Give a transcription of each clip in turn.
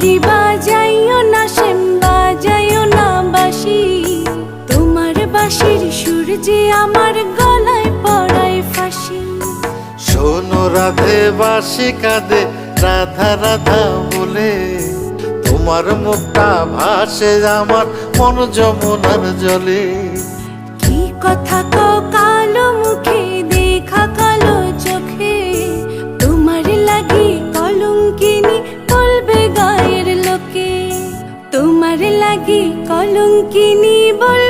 ঘুরি বাজাইও না শ্যাম বাজাইও না বাসি তোমার বাসির সুর আমার গলায় পড়ায় ফাঁসি। শোনো রাধে বাসি কাঁদে রাধা রাধা বলে। তোমার মুখটা ভাসে আমার মন যমুনার জলে। কি কথা তো লাগি কলঙ্কিনি বলবে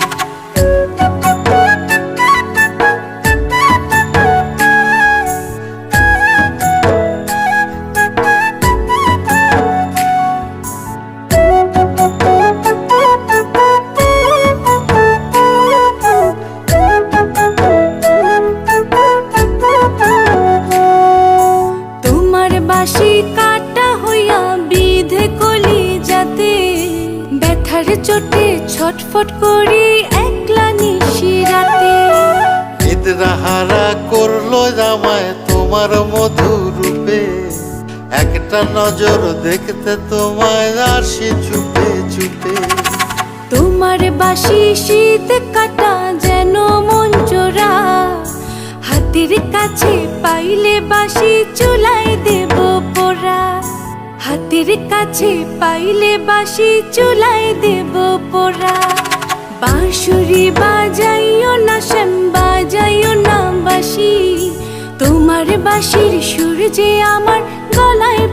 বাসি কাটা হইয়া বিধে কলি যাতে ব্যথার চোটে ছটফট করি একলা নিশি রাতে নিদ্রাহারা করল জামায় তোমার মধু রূপে একটা নজর দেখতে তোমায় আসি চুপে চুপে তোমার বাসি শীত কাটা যেন মন চোরা হাতের কাছে পাইলে বাসি পোড়া হাতের কাছে পাইলে বাসি চুলাই দেব পোড়া। বাঁশুরি বাজাইও না, শ্যাম বাজাইও না বাসি তোমার বাসির সুর যে আমার গলায়